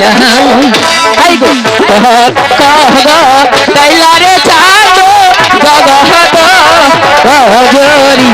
I go কহগো কইলারে চাঁদো গগহতো গজরি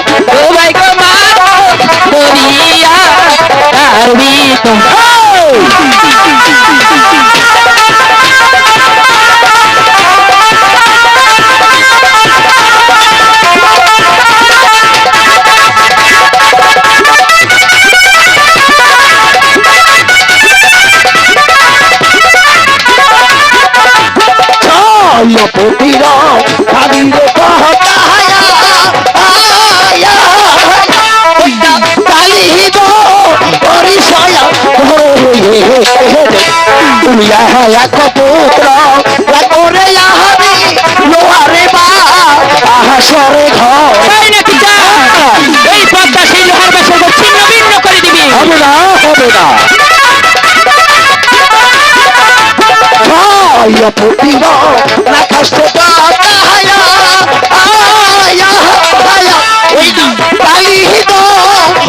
চাঁদ ও ভাই গো মা দরিয়া কারবি তো চল পতির তুমি এক পুত্র করে লোহারে বা আহাসরে ঘর। তাই নাকি চাঁদ এই পদ্মা সেই লোহার বাসা ছিন্ন ভিন্ন করে দিবি। হবে না হবে না। আয়া পুতির না কষ্ট পাতা হায়া আয়া আয়া। ওই কালি হিদ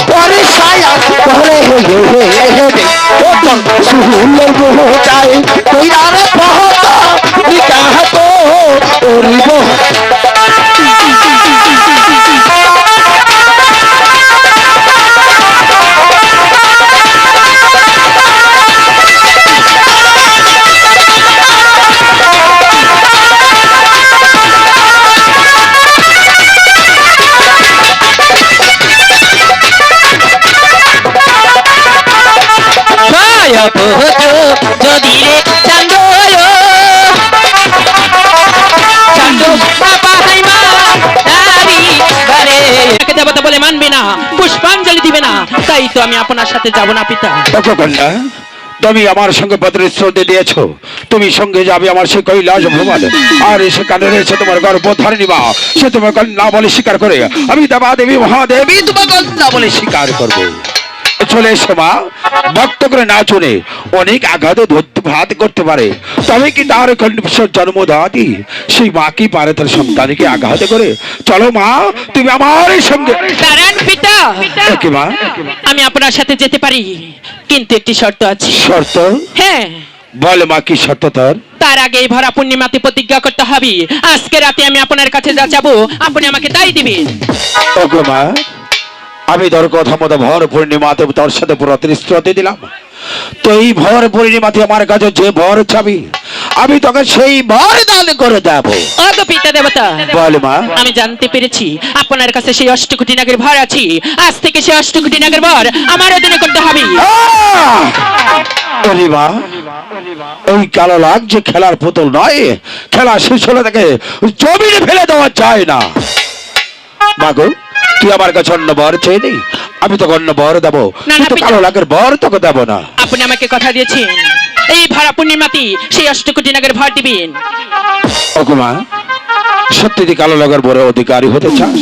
পরে সায়া পরে হে হে হে ও তো সুহুলের life. না না। আমি না তুমি আমার সঙ্গে দিয়েছ। তুমি সঙ্গে যাবে আমার সে কৈলাস সে তোমার কন্যা বলে স্বীকার করে আমি দেবা দেবী মহাদেবী তোমার কন্যা বলে স্বীকার করব। চলে এসো মা। ভক্ত করে না চলে অনেক আঘাত ভাত করতে পারে। তবে কি তার কণ্ঠস্বর জন্মদাতি? সেই মা কি পারে তার সন্তানকে আঘাত করে? চলো মা তুমি আমার সঙ্গে দাঁড়ান পিতা। মা? আমি আপনার সাথে যেতে পারি কিন্তু একটি শর্ত আছে। শর্ত? হ্যাঁ। বল মা কি শর্ত তোর? তার আগে এই ভরা পূর্ণিমাতে প্রতিজ্ঞা করতে হবে। আজকে রাতে আমি আপনার কাছে যা যাব আপনি আমাকে তাই দিবেন। ওগো মা আমি তোর কথা মতো ভর পূর্ণিমাতে তোর সাথে প্রতিশ্রুতি দিলাম। তো এই ভর পূর্ণিমাতে আমার কাছে যে ভর চাবি আমি তোকে সেই ভর দান করে দেব। ওগো পিতা দেবতা বল মা। আমি জানতে পেরেছি আপনার কাছে সেই অষ্টকোটি নাগের ভর আছে। আজ থেকে সেই অষ্টকোটি নাগের ভর আমার অধীনে করতে হবে! মা ওই কালো লাগ যে খেলার পুতুল নয় খেলা শেষ হলে তাকে জমিনে ফেলে দেওয়া যায় না। মাগো তুই আমার কাছে অন্য বর চেয়ে নেই আমি তোকে অন্য বর দেবো। কালো লাগের বর তোকে দেবো না। আপনি আমাকে কথা দিয়েছেন। এই ভরা পূর্ণিমাতে সেই অষ্টকোটি নাগের ভর দিবেন। ওগো সত্যি কালো লাগার বড় অধিকারী হতে চাস?